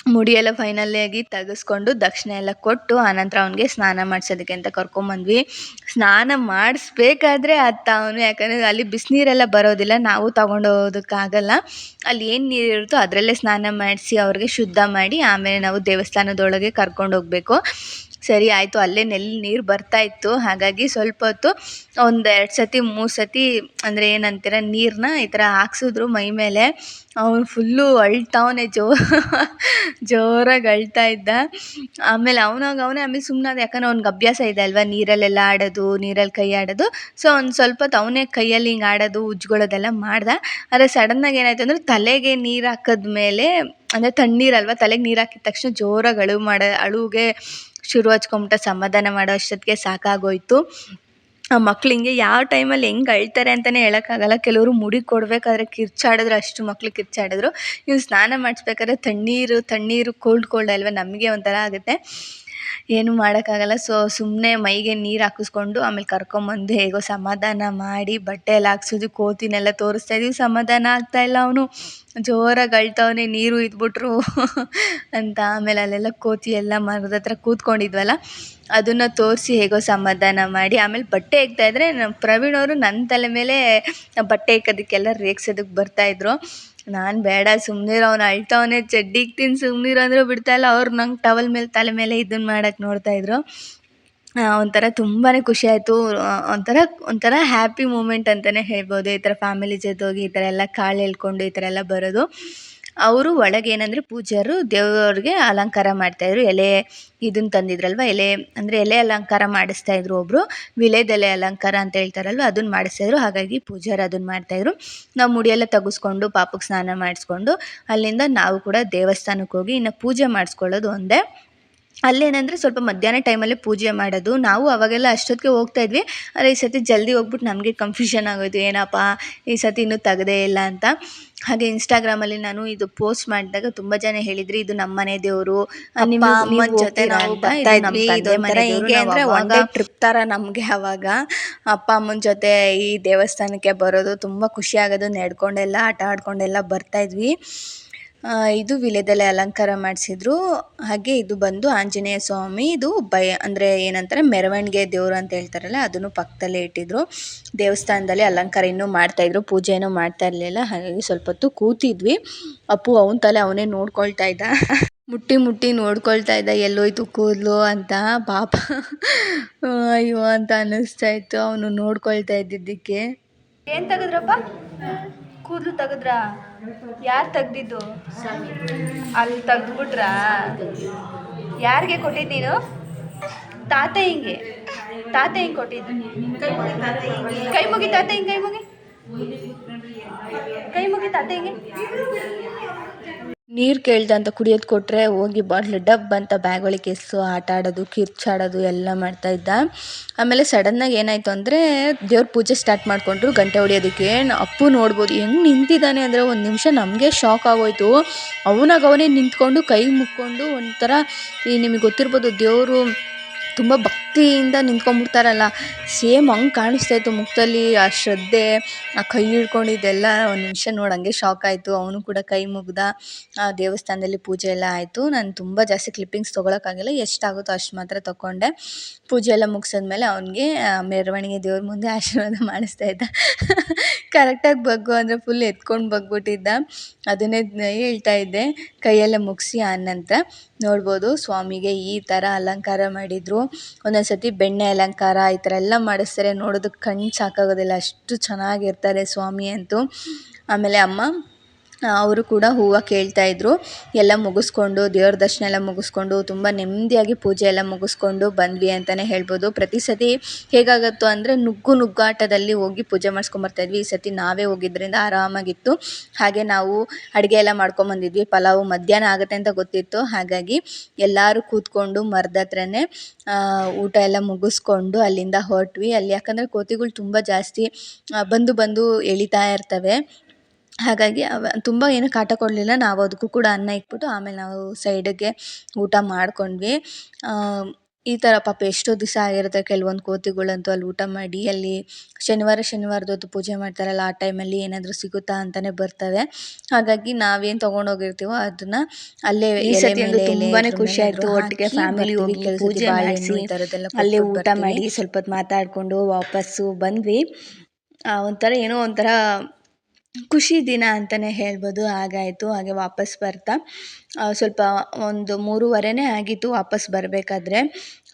ಮುಡಿ ಎಲ್ಲ ಫೈನಲಿ ಆಗಿ ತೆಗೆಸ್ಕೊಂಡು ದಕ್ಷಿಣ ಎಲ್ಲ ಕೊಟ್ಟು ಆನಂತರ ಅವನಿಗೆ ಸ್ನಾನ ಮಾಡಿಸೋದಕ್ಕೆ ಅಂತ ಕರ್ಕೊಂಬಂದ್ವಿ. ಸ್ನಾನ ಮಾಡಿಸ್ಬೇಕಾದ್ರೆ ಅತ್ತ ಅವನು, ಯಾಕಂದರೆ ಅಲ್ಲಿ ಬಿಸಿನೀರೆಲ್ಲ ಬರೋದಿಲ್ಲ, ನಾವು ತಗೊಂಡು ಹೋಗೋದಕ್ಕಾಗಲ್ಲ ಅಲ್ಲಿ ಏನು ನೀರು ಇರುತ್ತೋ ಅದರಲ್ಲೇ ಸ್ನಾನ ಮಾಡಿಸಿ ಅವ್ರಿಗೆ ಶುದ್ಧ ಮಾಡಿ ಆಮೇಲೆ ನಾವು ದೇವಸ್ಥಾನದೊಳಗೆ ಕರ್ಕೊಂಡು ಹೋಗಬೇಕು ಸರಿ ಆಯಿತು, ಅಲ್ಲೇ ನೆಲ್ಲಿ ನೀರು ಬರ್ತಾ ಇತ್ತು. ಹಾಗಾಗಿ ಸ್ವಲ್ಪ ಹೊತ್ತು ಒಂದು ಎರಡು ಸತಿ, ಮೂರು ಸತಿ, ಅಂದರೆ ಏನಂತೀರ ನೀರನ್ನ ಈ ಥರ ಹಾಕ್ಸಿದ್ರು ಮೈ ಮೇಲೆ. ಅವನು ಫುಲ್ಲು ಅಳ್ತವ್ನೆ ಜೋ, ಜೋರಾಗಿ ಅಳ್ತಾ ಇದ್ದ. ಆಮೇಲೆ ಅವ್ನಾಗ ಅವನೇ ಆಮೇಲೆ ಸುಮ್ಮನಾದ ಯಾಕಂದ್ರೆ ಅವ್ನಿಗೆ ಅಭ್ಯಾಸ ಇದೆ ಅಲ್ವಾ, ನೀರಲ್ಲೆಲ್ಲ ಆಡೋದು ನೀರಲ್ಲಿ ಕೈ ಆಡೋದು. ಸೊ ಒಂದು ಸ್ವಲ್ಪ ಹೊತ್ತು ಅವನೇ ಕೈಯಲ್ಲಿ ಹಿಂಗೆ ಆಡೋದು ಉಜ್ಕೊಳ್ಳೋದೆಲ್ಲ ಮಾಡ್ದ. ಆದರೆ ಸಡನ್ನಾಗಿ ಏನಾಯ್ತು ಅಂದರೆ ತಲೆಗೆ ನೀರು ಹಾಕಿದ್ಮೇಲೆ ಅಂದರೆ ತಣ್ಣೀರಲ್ವ ತಲೆಗೆ ನೀರು ಹಾಕಿದ ತಕ್ಷಣ ಜೋರಾಗಿ ಅಳು ಮಾಡೋ, ಅಳುಗೆ ಶುರು ಹಚ್ಕೊಂಬಿಟ್ಟ, ಸಮಾಧಾನ ಮಾಡೋ ಅಷ್ಟೊತ್ತಿಗೆ ಸಾಕಾಗೋಯ್ತು. ಆ ಮಕ್ಳು ಹಿಂಗೆ ಯಾವ ಟೈಮಲ್ಲಿ ಹೆಂಗೆ ಅಳ್ತಾರೆ ಅಂತಲೇ ಹೇಳೋಕ್ಕಾಗಲ್ಲ. ಕೆಲವರು ಮುಡಿ ಕೊಡಬೇಕಾದ್ರೆ ಕಿರ್ಚಾಡಿದ್ರು, ಅಷ್ಟು ಮಕ್ಳು ಕಿರ್ಚಾಡಿದ್ರು. ಇವ್ನು ಸ್ನಾನ ಮಾಡಿಸ್ಬೇಕಾದ್ರೆ ತಣ್ಣೀರು ತಣ್ಣೀರು ಕೋಲ್ಡ್ ಕೋಲ್ಡ್ ಅಲ್ವಾ? ನಮಗೆ ಒಂಥರ ಆಗುತ್ತೆ. ಏನೂ ಮಾಡೋಕ್ಕಾಗಲ್ಲ. ಸೊ ಸುಮ್ಮನೆ ಮೈಗೆ ನೀರು ಹಾಕಿಸ್ಕೊಂಡು ಆಮೇಲೆ ಕರ್ಕೊಂಬಂದು ಹೇಗೋ ಸಮಾಧಾನ ಮಾಡಿ ಬಟ್ಟೆ ಎಲ್ಲ ಹಾಕ್ಸಿದ್ವಿ ಕೋತಿನೆಲ್ಲ ತೋರಿಸ್ತಾ ಇದ್ವಿ. ಸಮಾಧಾನ ಆಗ್ತಾ ಇಲ್ಲ ಅವನು. ಜೋರಾಗಿ ಅಳ್ತಾವನೆ, ನೀರು ಇದ್ಬಿಟ್ರು ಅಂತ ಆಮೇಲೆ ಅಲ್ಲೆಲ್ಲ ಕೋತಿ ಎಲ್ಲ ಮರದ ಹತ್ರ ಕೂತ್ಕೊಂಡಿದ್ವಲ್ಲ, ಅದನ್ನು ತೋರಿಸಿ ಹೇಗೋ ಸಮಾಧಾನ ಮಾಡಿ ಆಮೇಲೆ ಬಟ್ಟೆ ಇಕ್ತಾ ಇದ್ದರೆ ಪ್ರವೀಣ್ ಅವರು ನನ್ನ ತಲೆ ಮೇಲೆ ಬಟ್ಟೆ ಇಕ್ಕೋದಕ್ಕೆಲ್ಲ ರೇಗ್ಸೋದಕ್ಕೆ ಬರ್ತಾಯಿದ್ರು ನಾನು ಬೇಡ ಸುಮ್ಮನಿರು ಅವ್ನು ಅಳ್ತಾವನೆ ಚಡ್ಡಿ ಇಕ್ತೀನಿ ಸುಮ್ಮನಿರು ಅಂದರೂ ಬಿಡ್ತಾಯಿಲ್ಲ ಅವ್ರು ನಂಗೆ ಟವಲ್ ಮೇಲೆ, ತಲೆ ಮೇಲೆ ಇದನ್ನು ಮಾಡೋಕ್ಕೆ ನೋಡ್ತಾಯಿದ್ರು ಒಂಥರ ತುಂಬಾ ಖುಷಿ ಆಯಿತು. ಒಂಥರ ಒಂಥರ ಹ್ಯಾಪಿ ಮೂಮೆಂಟ್ ಅಂತಲೇ ಹೇಳ್ಬೋದು. ಈ ಥರ ಫ್ಯಾಮಿಲಿ ಜೊತೆ ಹೋಗಿ ಈ ಥರ ಎಲ್ಲ ಕಾಳು ಎಳ್ಕೊಂಡು ಈ ಥರ ಎಲ್ಲ ಬರೋದು. ಅವರು ಒಳಗೆ ಏನಂದರೆ ಪೂಜಾರು ದೇವರಿಗೆ ಅಲಂಕಾರ ಮಾಡ್ತಾಯಿದ್ರು ಎಲೆ ಇದನ್ನ ತಂದಿದ್ರಲ್ವ? ಎಲೆ ಅಂದರೆ ಎಲೆ ಅಲಂಕಾರ ಮಾಡಿಸ್ತಾ ಇದ್ರು ಒಬ್ಬರು ವಿಲೇದೆಲೆ ಅಲಂಕಾರ ಅಂತ ಹೇಳ್ತಾರಲ್ವ? ಅದನ್ನ ಮಾಡಿಸ್ತಾಯಿದ್ರು ಹಾಗಾಗಿ ಪೂಜಾರು ಅದನ್ನ ಮಾಡ್ತಾಯಿದ್ರು ನಾವು ಮುಡಿಯೆಲ್ಲ ತೆಗೆಸ್ಕೊಂಡು ಪಾಪಕ್ಕೆ ಸ್ನಾನ ಮಾಡಿಸ್ಕೊಂಡು ಅಲ್ಲಿಂದ ನಾವು ಕೂಡ ದೇವಸ್ಥಾನಕ್ಕೆ ಹೋಗಿ ಇನ್ನು ಪೂಜೆ ಮಾಡಿಸ್ಕೊಳ್ಳೋದು ಒಂದೇ. ಅಲ್ಲೇನಂದರೆ ಸ್ವಲ್ಪ ಮಧ್ಯಾಹ್ನ ಟೈಮಲ್ಲಿ ಪೂಜೆ ಮಾಡೋದು. ನಾವು ಅವಾಗೆಲ್ಲ ಅಷ್ಟೊತ್ತಿಗೆ ಹೋಗ್ತಾ ಇದ್ವಿ. ಆದರೆ ಈ ಸರ್ತಿ ಜಲ್ದಿ ಹೋಗ್ಬಿಟ್ಟು ನಮಗೆ ಕನ್ಫ್ಯೂಷನ್ ಆಗೋಯ್ತು. ಏನಪ್ಪ ಈ ಸರ್ತಿ ಇನ್ನೂ ತೆಗ್ದೇ ಇಲ್ಲ ಅಂತ. ಹಾಗೆ ಇನ್ಸ್ಟಾಗ್ರಾಮಲ್ಲಿ ನಾನು ಇದು ಪೋಸ್ಟ್ ಮಾಡಿದಾಗ ತುಂಬಾ ಜನ ಹೇಳಿದ್ರಿ ಇದು ನಮ್ಮ ಮನೆ ದೇವರು ನಿಮ್ಮ ಅಮ್ಮನ ಜೊತೆ ನಾವು ಬರ್ತಾ ಇದ್ವಿ. ಇದೊಂಥರ ಹೇಗೆ ಅಂದರೆ ಒನ್ ಟ್ರಿಪ್ ತರ ನಮಗೆ ಅವಾಗ ಅಪ್ಪ ಅಮ್ಮನ ಜೊತೆ ಈ ದೇವಸ್ಥಾನಕ್ಕೆ ಬರೋದು ತುಂಬಾ ಖುಷಿ ಆಗೋದು. ನಡ್ಕೊಂಡೆಲ್ಲ ಆಟ ಆಡ್ಕೊಂಡೆಲ್ಲ ಬರ್ತಾ ಇದ್ವಿ. ಇದು ವೀಳ್ಯದೆಲೆ ಅಲಂಕಾರ ಮಾಡಿಸಿದ್ರು. ಹಾಗೆ ಇದು ಬಂದು ಆಂಜನೇಯ ಸ್ವಾಮಿ, ಇದು ಬಯ ಅಂದರೆ ಏನಂತಾರೆ, ಮೆರವಣಿಗೆ ದೇವರು ಅಂತ ಹೇಳ್ತಾರಲ್ಲ, ಅದನ್ನು ಪಕ್ಕದಲ್ಲೇ ಇಟ್ಟಿದ್ರು. ದೇವಸ್ಥಾನದಲ್ಲಿ ಅಲಂಕಾರ ಇನ್ನೂ ಮಾಡ್ತಾಯಿದ್ರು ಪೂಜೆ ಏನೂ ಮಾಡ್ತಾ ಇರಲಿಲ್ಲ. ಹಾಗಾಗಿ ಸ್ವಲ್ಪ ಹೊತ್ತು ಕೂತಿದ್ವಿ. ಅಪ್ಪು ಅವನ ತಲೆ ಅವನೇ ನೋಡ್ಕೊಳ್ತಾ ಇದ್ದ. ಮುಟ್ಟಿ ಮುಟ್ಟಿ ನೋಡ್ಕೊಳ್ತಾ ಇದ್ದ, ಎಲ್ಲೋಯ್ತು ಕೂದಲು ಅಂತ. ಪಾಪ, ಅಯ್ಯೋ ಅಂತ ಅನ್ನಿಸ್ತಾ ಇತ್ತು, ಅವನು ನೋಡ್ಕೊಳ್ತಾ ಇದ್ದಿದ್ದಕ್ಕೆ. ಏನು ತೆಗೆದ್ರಪ್ಪ? ಕೂದಲು ತೆಗೆದ್ರಾ? ಯಾರು ತೆಗ್ದಿದ್ದು? ಅಲ್ಲಿ ತೆಗ್ದ್ಬಿಟ್ರಾ? ಯಾರಿಗೆ ಕೊಟ್ಟಿದ್ದು ನೀನು? ತಾತ ಹಿಂಗೆ. ತಾತ ಹಿಂಗೆ ಕೊಟ್ಟಿದ್ದು. ಕೈ ಮುಗಿ ತಾತ ಹಿಂಗೆ, ಕೈ ಮುಗಿ. ಕೈ ಮುಗಿ ತಾತ ಹಿಂಗೆ. ನೀರು ಕೇಳ್ದೆ ಅಂತ ಕುಡಿಯೋದು ಕೊಟ್ಟರೆ ಹೋಗಿ ಬಾಟ್ಲ್ ಡಬ್ ಅಂತ ಬ್ಯಾಗ್ ಒಳಗೆ ಎಸೆದು ಆಟ ಆಡೋದು, ಕಿರ್ಚಾಡೋದು ಎಲ್ಲ ಮಾಡ್ತಾ ಇದ್ದ. ಆಮೇಲೆ ಸಡನ್ನಾಗಿ ಏನಾಯಿತು ಅಂದರೆ ದೇವ್ರ ಪೂಜೆ ಸ್ಟಾರ್ಟ್ ಮಾಡಿಕೊಂಡ್ರು, ಗಂಟೆ ಹೊಡಿಯೋದಕ್ಕೆ. ಅಪ್ಪು ನೋಡ್ಬೋದು, ಹೆಂಗೆ ನಿಂತಿದ್ದಾನೆ ಅಂದರೆ ಒಂದು ನಿಮಿಷ ನಮಗೆ ಶಾಕ್ ಆಗೋಯ್ತು. ಅವನಾಗ ಅವನೇ ನಿಂತ್ಕೊಂಡು ಕೈ ಮುಕ್ಕೊಂಡು ಒಂಥರ ಈ ನಿಮಗೆ ಗೊತ್ತಿರ್ಬೋದು ದೇವರು ತುಂಬ ಭಕ್ತಿಯಿಂದ ನಿಂತ್ಕೊಂಡ್ಬಿಡ್ತಾರಲ್ಲ. ಸೇಮ್ ಹಂಗ್ ಕಾಣಿಸ್ತಾ ಇತ್ತು ಮುಖದಲ್ಲಿ ಆ ಶ್ರದ್ಧೆ, ಆ ಕೈ ಹಿಡ್ಕೊಂಡಿದ್ದೆಲ್ಲ ಒಂದು ನಿಮಿಷ ನೋಡಿ ಹಂಗೆ ಶಾಕ್ ಆಯಿತು. ಅವನು ಕೂಡ ಕೈ ಮುಗ್ದ, ಆ ದೇವಸ್ಥಾನದಲ್ಲಿ ಪೂಜೆ ಎಲ್ಲ ಆಯಿತು. ನಾನು ತುಂಬ ಜಾಸ್ತಿ ಕ್ಲಿಪ್ಪಿಂಗ್ಸ್ ತೊಗೊಳಕ್ಕಾಗಿಲ್ಲ. ಎಷ್ಟಾಗುತ್ತೋ ಅಷ್ಟು ಮಾತ್ರ ತೊಗೊಂಡೆ ಪೂಜೆ ಎಲ್ಲ ಮುಗಿಸಿದ್ಮೇಲೆ ಅವನಿಗೆ ಮೆರವಣಿಗೆ ದೇವ್ರ ಮುಂದೆ ಆಶೀರ್ವಾದ ಮಾಡಿಸ್ತಾ ಇದ್ದ. ಕರೆಕ್ಟಾಗಿ ಬಗ್ಗು ಅಂದರೆ ಫುಲ್ ಎತ್ಕೊಂಡು ಬಗ್ಬಿಟ್ಟಿದ್ದ. ಅದನ್ನೇ ಹೇಳ್ತಾ ಇದ್ದೆ. ಕೈಯೆಲ್ಲ ಮುಗಿಸಿ ಅನ್ನಂತ ನೋಡ್ಬೋದು ಸ್ವಾಮಿಗೆ ಈ ಥರ ಅಲಂಕಾರ ಮಾಡಿದರು. ಒಂದೊಂದು ಸತಿ ಬೆಣ್ಣೆ ಅಲಂಕಾರ ಈ ಥರ ಎಲ್ಲ ಮಾಡಿಸ್ತಾರೆ. ನೋಡೋದಕ್ಕೆ ಕಣ್ಣು ಸಾಕಾಗೋದಿಲ್ಲ. ಅಷ್ಟು ಚೆನ್ನಾಗಿರ್ತಾರೆ ಸ್ವಾಮಿ ಅಂತೂ. ಆಮೇಲೆ ಅಮ್ಮ ಅವರು ಕೂಡ ಹೂವು ಕೇಳ್ತಾಯಿದ್ರು ಎಲ್ಲ ಮುಗಿಸ್ಕೊಂಡು, ದೇವ್ರ ದರ್ಶನ ಎಲ್ಲ ಮುಗಿಸ್ಕೊಂಡು, ತುಂಬ ನೆಮ್ಮದಿಯಾಗಿ ಪೂಜೆ ಎಲ್ಲ ಮುಗಿಸ್ಕೊಂಡು ಬಂದ್ವಿ ಅಂತಲೇ ಹೇಳ್ಬೋದು. ಪ್ರತಿ ಸತಿ ಹೇಗಾಗತ್ತೋ ಅಂದರೆ ನುಗ್ಗು ನುಗ್ಗಾಟದಲ್ಲಿ ಹೋಗಿ ಪೂಜೆ ಮಾಡಿಸ್ಕೊಂಬರ್ತಾಯಿದ್ವಿ ಈ ಸತಿ ನಾವೇ ಹೋಗಿದ್ದರಿಂದ ಆರಾಮಾಗಿತ್ತು. ಹಾಗೆ ನಾವು ಅಡುಗೆ ಎಲ್ಲ ಮಾಡ್ಕೊಂಬಂದಿದ್ವಿ ಪಲಾವು ಮಧ್ಯಾಹ್ನ ಆಗುತ್ತೆ ಅಂತ ಗೊತ್ತಿತ್ತು. ಹಾಗಾಗಿ ಎಲ್ಲರೂ ಕೂತ್ಕೊಂಡು ಮರದ ಹತ್ರನೇ ಊಟ ಎಲ್ಲ ಮುಗಿಸ್ಕೊಂಡು ಅಲ್ಲಿಂದ ಹೊರಟ್ವಿ. ಅಲ್ಲಿ ಯಾಕಂದರೆ ಕೋತಿಗಳು ತುಂಬ ಜಾಸ್ತಿ ಬಂದು ಬಂದು ಎಳಿತಾ ಇರ್ತವೆ. ಹಾಗಾಗಿ ಅವ ತುಂಬ ಏನು ಕಾಟ ಕೊಡಲಿಲ್ಲ. ನಾವು ಅದಕ್ಕೂ ಕೂಡ ಅನ್ನ ಇಟ್ಬಿಟ್ಟು ಆಮೇಲೆ ನಾವು ಸೈಡಿಗೆ ಊಟ ಮಾಡ್ಕೊಂಡ್ವಿ. ಈ ಥರ ಪಾಪ ಎಷ್ಟೋ ದಿವಸ ಆಗಿರುತ್ತೆ ಕೆಲವೊಂದು ಕೋತಿಗಳಂತೂ ಅಲ್ಲಿ ಊಟ ಮಾಡಿ ಅಲ್ಲಿ ಶನಿವಾರ ಶನಿವಾರದೊತ್ತು ಪೂಜೆ ಮಾಡ್ತಾರಲ್ಲ ಆ ಟೈಮಲ್ಲಿ ಏನಾದರೂ ಸಿಗುತ್ತಾ ಅಂತಲೇ ಬರ್ತವೆ. ಹಾಗಾಗಿ ನಾವೇನು ತೊಗೊಂಡೋಗಿರ್ತೀವೋ ಅದನ್ನ ಅಲ್ಲೇ ಈ ತುಂಬಾನೇ ಖುಷಿ ಆಯ್ತು. ಒಟ್ಟಿಗೆ ಫ್ಯಾಮಿಲಿ ಹೋಗಿ ಪೂಜೆ ಮಾಡಿಸಿ ಅಲ್ಲೇ ಊಟ ಮಾಡಿ ಸ್ವಲ್ಪ ಹೊತ್ತು ಮಾತಾಡಿಕೊಂಡು ವಾಪಸ್ಸು ಬಂದ್ವಿ. ಒಂಥರ ಏನೋ ಒಂಥರ ಖುಷಿ ದಿನ ಅಂತಲೇ ಹೇಳ್ಬೋದು. ಹಾಗಾಯಿತು, ಹಾಗೆ ವಾಪಸ್ ಬರ್ತಾ. ಸ್ವಲ್ಪ ಒಂದು ಮೂರುವರೆನೇ ಆಗಿತ್ತು ವಾಪಸ್ ಬರಬೇಕಾದ್ರೆ.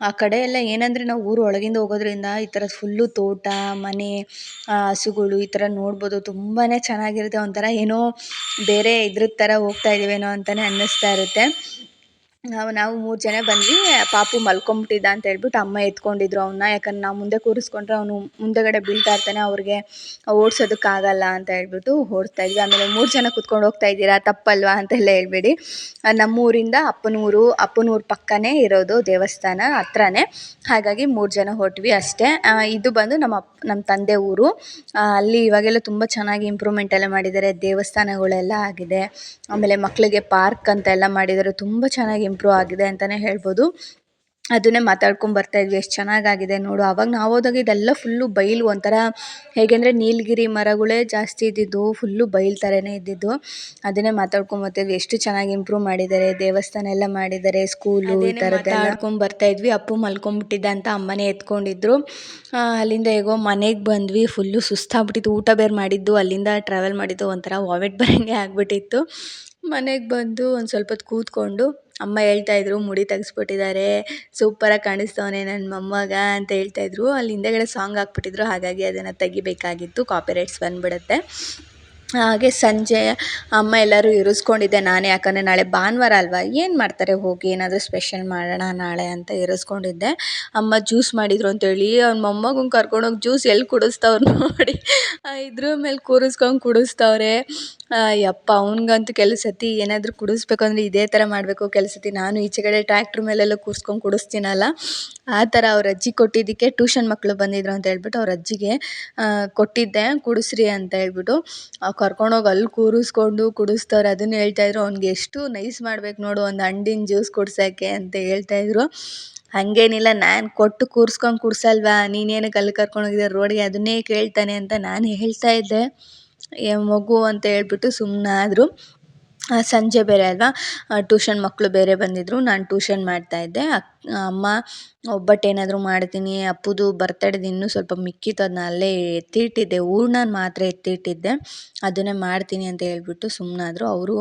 ಆ ಕಡೆ ಎಲ್ಲ ಏನಂದರೆ ನಾವು ಊರು ಒಳಗಿಂದ ಹೋಗೋದ್ರಿಂದ ಈ ಥರ ಫುಲ್ಲು ತೋಟ, ಮನೆ ಹಸುಗಳು ಈ ಥರ ನೋಡ್ಬೋದು. ತುಂಬಾ ಚೆನ್ನಾಗಿರುತ್ತೆ. ಒಂಥರ ಏನೋ ಬೇರೆ ಇದ್ರ ಥರ ಹೋಗ್ತಾ ಇದ್ದೀವೇನೋ ಅಂತಲೇ ಅನ್ನಿಸ್ತಾ ಇರುತ್ತೆ. ನಾವು ನಾವು ಮೂರು ಜನ ಬಂದ್ವಿ. ಪಾಪು ಮಲ್ಕೊಂಬಿಟ್ಟಿದ್ದ ಅಂತ ಹೇಳ್ಬಿಟ್ಟು ಅಮ್ಮ ಎತ್ಕೊಂಡಿದ್ರು ಅವನ್ನ ಯಾಕಂದ್ರೆ ನಾವು ಮುಂದೆ ಕೂರಿಸ್ಕೊಂಡ್ರೆ ಅವನು ಮುಂದೆಗಡೆ ಬೀಳ್ತಾ ಇರ್ತಾನೆ, ಅವ್ರಿಗೆ ಓಡಿಸೋದಕ್ಕಾಗಲ್ಲ ಅಂತ ಹೇಳ್ಬಿಟ್ಟು ಓಡಿಸ್ತಾ ಇದ್ವಿ. ಆಮೇಲೆ ಮೂರು ಜನ ಕುತ್ಕೊಂಡು ಹೋಗ್ತಾ ಇದ್ದೀರಾ? ತಪ್ಪಲ್ವಾ ಅಂತೆಲ್ಲ ಹೇಳ್ಬೇಡಿ. ನಮ್ಮ ನಮ್ಮೂರಿಂದ ಅಪ್ಪನೂರು ಅಪ್ಪನೂರು ಪಕ್ಕನೇ ಇರೋದು ದೇವಸ್ಥಾನ ಹತ್ರನೇ. ಹಾಗಾಗಿ ಮೂರು ಜನ ಹೊರಟ್ವಿ ಅಷ್ಟೇ. ಇದು ಬಂದು ನಮ್ಮ ಅಪ್ ನಮ್ಮ ತಂದೆ ಊರು. ಅಲ್ಲಿ ಇವಾಗೆಲ್ಲ ತುಂಬ ಚೆನ್ನಾಗಿ ಇಂಪ್ರೂವ್ಮೆಂಟ್ ಎಲ್ಲ ಮಾಡಿದ್ದಾರೆ. ದೇವಸ್ಥಾನಗಳೆಲ್ಲ ಆಗಿದೆ. ಆಮೇಲೆ ಮಕ್ಕಳಿಗೆ ಪಾರ್ಕ್ ಅಂತ ಎಲ್ಲ ಮಾಡಿದ್ದಾರೆ. ತುಂಬ ಚೆನ್ನಾಗಿ ಇಂಪ್ರೂವ್ ಆಗಿದೆ ಅಂತಲೇ ಹೇಳ್ಬೋದು. ಅದನ್ನೇ ಮಾತಾಡ್ಕೊಂಡು ಬರ್ತಾ ಇದ್ವಿ. ಎಷ್ಟು ಚೆನ್ನಾಗಾಗಿದೆ ನೋಡು. ಅವಾಗ ನಾವು ಹೋದಾಗ ಇದೆಲ್ಲ ಫುಲ್ಲು ಬಯಲು ಒಂಥರ ಹೇಗೆಂದರೆ ನೀಲಗಿರಿ ಮರಗಳೇ ಜಾಸ್ತಿ ಇದ್ದಿದ್ದು ಫುಲ್ಲು ಬಯಲು ಥರನೇ ಇದ್ದಿದ್ದು. ಅದನ್ನೇ ಮಾತಾಡ್ಕೊಂಡು ಬರ್ತಿದ್ವಿ. ಎಷ್ಟು ಚೆನ್ನಾಗಿ ಇಂಪ್ರೂವ್ ಮಾಡಿದ್ದಾರೆ. ದೇವಸ್ಥಾನ ಎಲ್ಲ ಮಾಡಿದ್ದಾರೆ ಸ್ಕೂಲು ಈ ಥರದ್ದೆಲ್ಲ ಮಾತಾಡ್ಕೊಂಡು ಬರ್ತಾ ಇದ್ವಿ. ಅಪ್ಪು ಮಲ್ಕೊಂಡ್ಬಿಟ್ಟಿದ್ದೆ ಅಂತ ಅಮ್ಮನೇ ಎತ್ಕೊಂಡಿದ್ರು. ಅಲ್ಲಿಂದ ಹೇಗೋ ಮನೆಗೆ ಬಂದ್ವಿ. ಫುಲ್ಲು ಸುಸ್ತಾಗ್ಬಿಟ್ಟಿತ್ತು. ಊಟ ಬೇರೆ ಮಾಡಿದ್ದು. ಅಲ್ಲಿಂದ ಟ್ರಾವೆಲ್ ಮಾಡಿದ್ದು ಒಂಥರ ವಾಮಿಟ್ ಬರೋಂಗೆ ಆಗಿಬಿಟ್ಟಿತ್ತು. ಮನೆಗೆ ಬಂದು ಒಂದು ಸ್ವಲ್ಪ ಹೊತ್ತು ಕೂತ್ಕೊಂಡು ಅಮ್ಮ ಹೇಳ್ತಾಯಿದ್ರು ಮುಡಿ ತೆಗೆಸ್ಬಿಟ್ಟಿದ್ದಾರೆ ಸೂಪರಾಗಿ ಕಾಣಿಸ್ತವನೆ ನನ್ನ ಮೊಮ್ಮಗ ಅಂತ ಹೇಳ್ತಾಯಿದ್ರು ಅಲ್ಲಿ ಹಿಂದೆಗಡೆ ಸಾಂಗ್ ಹಾಕ್ಬಿಟ್ಟಿದ್ರು, ಹಾಗಾಗಿ ಅದನ್ನು ತೆಗಿಬೇಕಾಗಿತ್ತು ಕಾಪಿರೈಟ್ಸ್ ಬಂದ್ಬಿಡುತ್ತೆ. ಹಾಗೆ ಸಂಜೆ ಅಮ್ಮ ಎಲ್ಲರೂ ಇರಿಸ್ಕೊಂಡಿದ್ದೆ ನಾನೇ, ಯಾಕಂದರೆ ನಾಳೆ ಭಾನುವಾರ ಅಲ್ವಾ? ಏನು ಮಾಡ್ತಾರೆ? ಹೋಗಿ ಏನಾದರೂ ಸ್ಪೆಷಲ್ ಮಾಡೋಣ ನಾಳೆ ಅಂತ ಇರಿಸ್ಕೊಂಡಿದ್ದೆ. ಅಮ್ಮ ಜ್ಯೂಸ್ ಮಾಡಿದ್ರು ಅಂತೇಳಿ, ಅವ್ನ ಮೊಮ್ಮಗನ ಕರ್ಕೊಂಡೋಗಿ ಜ್ಯೂಸ್ ಎಲ್ಲಿ ಕುಡಿಸ್ತವ್ರು ನೋಡಿ. ಇದ್ರ ಮೇಲೆ ಕೂರಿಸ್ಕೊಂಡು ಕುಡಿಸ್ತವ್ರೆ. ಯಪ್ಪ, ಅವ್ನಿಗಂತೂ ಕೆಲವು ಸತಿ ಏನಾದರೂ ಕುಡಿಸ್ಬೇಕಂದ್ರೆ ಇದೇ ಥರ ಮಾಡಬೇಕು. ಕೆಲಸತಿ ಸತಿ ನಾನು ಈಚೆ ಕಡೆ ಟ್ರ್ಯಾಕ್ಟ್ರ್ ಮೇಲೆಲ್ಲ ಕೂರಿಸ್ಕೊಂಡು ಕುಡಿಸ್ತೀನಲ್ಲ, ಆ ಥರ ಅವ್ರ ಅಜ್ಜಿ ಕೊಟ್ಟಿದ್ದಕ್ಕೆ ಟ್ಯೂಷನ್ ಮಕ್ಕಳು ಬಂದಿದ್ರು ಅಂತ ಹೇಳ್ಬಿಟ್ಟು ಅವ್ರ ಅಜ್ಜಿಗೆ ಕೊಟ್ಟಿದ್ದೆ. ಕುಡಿಸ್ರಿ ಅಂತ ಹೇಳ್ಬಿಟ್ಟು ಕರ್ಕೊಂಡೋಗಿ ಅಲ್ಲಿ ಕೂರಿಸ್ಕೊಂಡು ಕುಡಿಸ್ತಾರೆ. ಅದನ್ನು ಹೇಳ್ತಾಯಿದ್ರು ಅವ್ನಿಗೆ ಎಷ್ಟು ನೈಸ್ ಮಾಡ್ಬೇಕು ನೋಡು, ಒಂದು ಹಣ್ಣಿನ ಜ್ಯೂಸ್ ಕುಡ್ಸೋಕ್ಕೆ, ಅಂತ ಹೇಳ್ತಾಯಿದ್ರು ಹಾಗೇನಿಲ್ಲ, ನಾನು ಕೊಟ್ಟು ಕೂರಿಸ್ಕೊಂಡು ಕುಡ್ಸಲ್ವಾ? ನೀನೇನಕ್ಕೆ ಅಲ್ಲಿ ಕರ್ಕೊಂಡೋಗಿದ್ದೆ? ರೋಡಿಗೆ ಅದನ್ನೇ ಕೇಳ್ತಾನೆ ಅಂತ ನಾನು ಹೇಳ್ತಾ ಇದ್ದೆ. ಏ, ಮಗು ಅಂತ ಹೇಳ್ಬಿಟ್ಟು ಸುಮ್ಮನಾದ್ರು ಸಂಜೆ ಬೇರೆ ಅಲ್ವಾ? ಟ್ಯೂಷನ್ ಮಕ್ಕಳು ಬೇರೆ ಬಂದಿದ್ದರು ನಾನು ಟ್ಯೂಷನ್ ಮಾಡ್ತಾಯಿದ್ದೆ ಅಕ್ ಅಮ್ಮ ಒಬ್ಬಟ್ಟು ಏನಾದರೂ ಮಾಡ್ತೀನಿ, ಅಪ್ಪುದು ಬರ್ತಡೇದು ಇನ್ನೂ ಸ್ವಲ್ಪ ಮಿಕ್ಕಿತ್ತು ಅದನ್ನ ಅಲ್ಲೇ ಎತ್ತಿಟ್ಟಿದ್ದೆ. ಹೂರ್ಣ ಮಾತ್ರ ಎತ್ತಿಟ್ಟಿದ್ದೆ. ಅದನ್ನೇ ಮಾಡ್ತೀನಿ ಅಂತ ಹೇಳ್ಬಿಟ್ಟು ಸುಮ್ಮನಾದ್ರು ಅವರು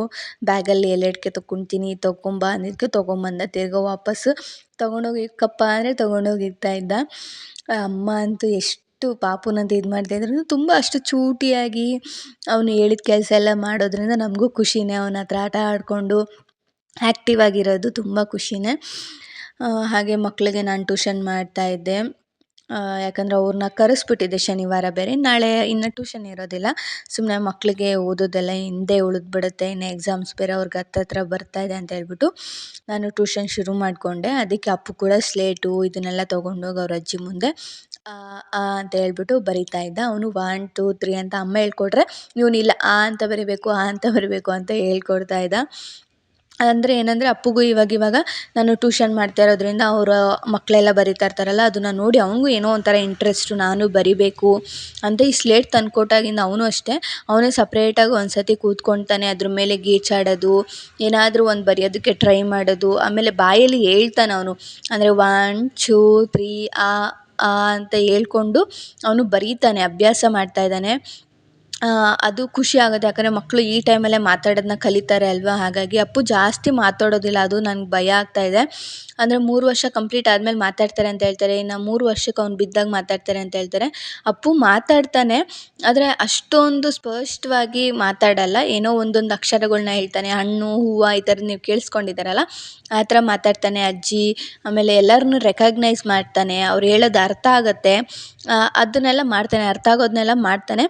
ಬ್ಯಾಗಲ್ಲಿ ಎಲ್ಲೆಡ್ಕೆ ತೊಗೊತೀನಿ ತೊಗೊಂಬ ಅಂದಿದ್ದಕ್ಕೆ ತೊಗೊಂಬಂದ ತಿರ್ಗಾ ವಾಪಸ್ಸು ತೊಗೊಂಡೋಗಿ ಕಪ್ಪ ಅಂದರೆ ತೊಗೊಂಡೋಗಿ ಇಡ್ತಾ ಇದ್ದ ಅಮ್ಮ ಅಂತೂ ಎಷ್ಟು ಪಾಪುನಂತ ಇದು ಮಾಡ್ತಾಯಿದ್ರು ತುಂಬ ಅಷ್ಟು ಚೂಟಿಯಾಗಿ ಅವನು ಹೇಳಿದ ಕೆಲಸ ಎಲ್ಲ ಮಾಡೋದ್ರಿಂದ ನಮಗೂ ಖುಷಿನೇ. ಅವನ ಹತ್ರ ಆಟ ಆಡಿಕೊಂಡು ಆ್ಯಕ್ಟಿವ್ ಆಗಿರೋದು ತುಂಬ ಖುಷಿನೇ. ಹಾಗೆ ಮಕ್ಕಳಿಗೆ ನಾನು ಟ್ಯೂಷನ್ ಮಾಡ್ತಾಯಿದ್ದೆ ಯಾಕಂದರೆ ಅವ್ರನ್ನ ಕರೆಸ್ಬಿಟ್ಟಿದ್ದೆ ಶನಿವಾರ ಬೇರೆ. ನಾಳೆ ಇನ್ನು ಟ್ಯೂಷನ್ ಇರೋದಿಲ್ಲ. ಸುಮ್ಮನೆ ಮಕ್ಕಳಿಗೆ ಓದೋದೆಲ್ಲ ಹಿಂದೆ ಉಳಿದ್ಬಿಡುತ್ತೆ. ಇನ್ನು ಎಕ್ಸಾಮ್ಸ್ ಬೇರೆ ಅವ್ರಿಗೆ ಹತ್ತತ್ರ ಬರ್ತಾ ಇದೆ ಅಂತ ಹೇಳ್ಬಿಟ್ಟು ನಾನು ಟ್ಯೂಷನ್ ಶುರು ಮಾಡಿಕೊಂಡೆ. ಅದಕ್ಕೆ ಅಪ್ಪು ಕೂಡ ಸ್ಲೇಟು ಇದನ್ನೆಲ್ಲ ತೊಗೊಂಡೋಗಿ ಅವ್ರ ಅಜ್ಜಿ ಮುಂದೆ, ಆ ಅಂತ ಹೇಳ್ಬಿಟ್ಟು ಬರಿತಾ ಇದ್ದ. ಅವನು ಒನ್ ಟು ತ್ರೀ ಅಂತ ಅಮ್ಮ ಹೇಳ್ಕೊಟ್ರೆ, ಇವನಿಲ್ಲ, ಆ ಅಂತ ಬರಿಬೇಕು, ಆ ಅಂತ ಬರಿಬೇಕು ಅಂತ ಹೇಳ್ಕೊಡ್ತಾ ಇದ್ದ. ಅಂದರೆ ಏನಂದರೆ ಅಪ್ಪುಗೂ ಇವಾಗ ಇವಾಗ ನಾನು ಟ್ಯೂಷನ್ ಮಾಡ್ತಾ ಇರೋದರಿಂದ ಅವರ ಮಕ್ಕಳೆಲ್ಲ ಬರಿತಾ ಇರ್ತಾರಲ್ಲ, ಅದನ್ನು ನೋಡಿ ಅವನಿಗೂ ಏನೋ ಒಂಥರ ಇಂಟ್ರೆಸ್ಟು ನಾನು ಬರಿಬೇಕು ಅಂತ ಈ ಸ್ಲೇಟ್ ತಂದ್ಕೊಟ್ಟಾಗಿಂದ ಅವನು ಅಷ್ಟೇ. ಅವನೇ ಸಪ್ರೇಟಾಗಿ ಒಂದು ಸತಿ ಕೂತ್ಕೊಳ್ತಾನೆ ಅದ್ರ ಮೇಲೆ ಗೀಚಾಡೋದು ಏನಾದರೂ ಒಂದು ಬರೆಯೋದಕ್ಕೆ ಟ್ರೈ ಮಾಡೋದು, ಆಮೇಲೆ ಬಾಯಲ್ಲಿ ಹೇಳ್ತಾನೆ ಅವನು. ಅಂದರೆ ಒನ್ ಟೂ ತ್ರೀ ಆ ಆ ಅಂತ ಹೇಳ್ಕೊಂಡು ಅವನು ಬರೀತಾನೆ, ಅಭ್ಯಾಸ ಮಾಡ್ತಾ ಇದ್ದಾನೆ. ಅದು ಖುಷಿ ಆಗುತ್ತೆ. ಯಾಕಂದರೆ ಮಕ್ಕಳು ಈ ಟೈಮಲ್ಲೇ ಮಾತಾಡೋದನ್ನ ಕಲಿತಾರೆ ಅಲ್ವಾ? ಹಾಗಾಗಿ ಅಪ್ಪು ಜಾಸ್ತಿ ಮಾತಾಡೋದಿಲ್ಲ. ಅದು ನನಗೆ ಭಯ ಆಗ್ತಾ ಇದೆ. ಅಂದರೆ ಮೂರು ವರ್ಷ ಕಂಪ್ಲೀಟ್ ಆದ್ಮೇಲೆ ಮಾತಾಡ್ತಾರೆ ಅಂತ ಹೇಳ್ತಾರೆ. ಇನ್ನು ಮೂರು ವರ್ಷಕ್ಕೆ ಅವ್ನು ಬಿದ್ದಾಗ ಮಾತಾಡ್ತಾರೆ ಅಂತ ಹೇಳ್ತಾರೆ. ಅಪ್ಪು ಮಾತಾಡ್ತಾನೆ. ಆದರೆ ಅಷ್ಟೊಂದು ಸ್ಪಷ್ಟವಾಗಿ ಮಾತಾಡಲ್ಲ. ಏನೋ ಒಂದೊಂದು ಅಕ್ಷರಗಳ್ನ ಹೇಳ್ತಾನೆ. ಹಣ್ಣು, ಹೂವು ಈ ಥರದ್ದು ನೀವು ಕೇಳಿಸ್ಕೊಂಡಿದ್ದಾರಲ್ಲ, ಆ ಥರ ಮಾತಾಡ್ತಾನೆ ಅಜ್ಜಿ. ಆಮೇಲೆ ಎಲ್ಲರನ್ನೂ ರೆಕಗ್ನೈಸ್ ಮಾಡ್ತಾನೆ. ಅವ್ರು ಹೇಳೋದು ಅರ್ಥ ಆಗುತ್ತೆ. ಅದನ್ನೆಲ್ಲ ಮಾಡ್ತಾನೆ. ಅರ್ಥ ಆಗೋದನ್ನೆಲ್ಲ ಮಾಡ್ತಾನೆ.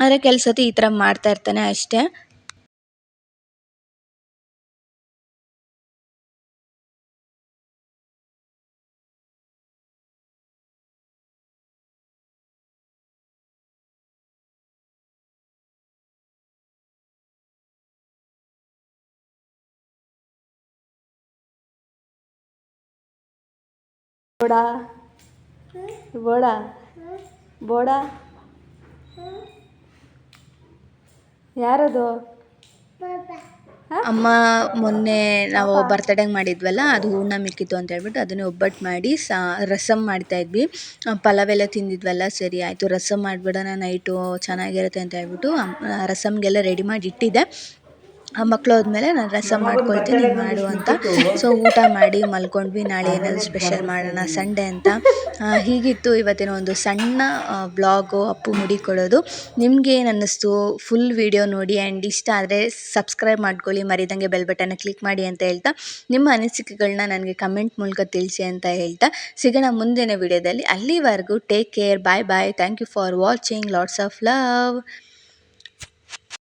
ಆದರೆ ಕೆಲವು ಸತಿ ಈ ಥರ ಮಾಡ್ತಾ ಇರ್ತಾನೆ ಅಷ್ಟೇ. ಬೋಡಾ? ಬೋಡಾ? ಬೋಡಾ? ಯಾರದು? ಅಮ್ಮ ಮೊನ್ನೆ ನಾವು ಬರ್ತಡೇಗೆ ಮಾಡಿದ್ವಲ್ಲ ಅದು ಹೂರ್ಣ ಮಿಕ್ಕಿತ್ತು ಅಂತ ಹೇಳ್ಬಿಟ್ಟು ಅದನ್ನೇ ಒಬ್ಬಟ್ಟು ಮಾಡಿ ಸಾ ರಸಮ್ ಮಾಡ್ತಾ ಇದ್ವಿ. ಆ, ಪಲಾವ್ ಎಲ್ಲ ತಿಂದಿದ್ವಲ್ಲ ಸರಿ ಆಯಿತು ರಸಮ್ ಮಾಡಿಬಿಡೋಣ ನೈಟು ಚೆನ್ನಾಗಿರುತ್ತೆ ಅಂತ ಹೇಳ್ಬಿಟ್ಟು ರಸಮ್ಗೆಲ್ಲ ರೆಡಿ ಮಾಡಿ ಇಟ್ಟಿದ್ದೆ. ಮಕ್ಕಳು ಹೋದ್ಮೇಲೆ ನಾನು ರಸಮ್ ಮಾಡ್ಕೊಳ್ತೀನಿ ನೀನು ಮಾಡು ಅಂತ. ಸೊ ಊಟ ಮಾಡಿ ಮಲ್ಕೊಂಡ್ವಿ. ನಾಳೆ ಏನಾದರೂ ಸ್ಪೆಷಲ್ ಮಾಡೋಣ ಸಂಡೇ ಅಂತ. ಹೀಗಿತ್ತು ಇವತ್ತಿನ ಒಂದು ಸಣ್ಣ ಬ್ಲಾಗು ಅಪ್ಪು ಮುಡಿ ಕೊಡೋದು ನಿಮಗೆ ಏನು ಅನ್ನಿಸ್ತು? ಫುಲ್ ವಿಡಿಯೋ ನೋಡಿ ಆ್ಯಂಡ್ ಇಷ್ಟ ಆದರೆ ಸಬ್ಸ್ಕ್ರೈಬ್ ಮಾಡ್ಕೊಳ್ಳಿ. ಮರಿದಂಗೆ ಬೆಲ್ ಬಟನ್ನ ಕ್ಲಿಕ್ ಮಾಡಿ ಅಂತ ಹೇಳ್ತಾ. ನಿಮ್ಮ ಅನಿಸಿಕೆಗಳನ್ನ ನನಗೆ ಕಮೆಂಟ್ ಮೂಲಕ ತಿಳಿಸಿ ಅಂತ ಹೇಳ್ತಾ. ಸಿಗೋಣ ಮುಂದಿನ ವಿಡಿಯೋದಲ್ಲಿ ಅಲ್ಲಿವರೆಗೂ take care bye bye thank you for watching lots of love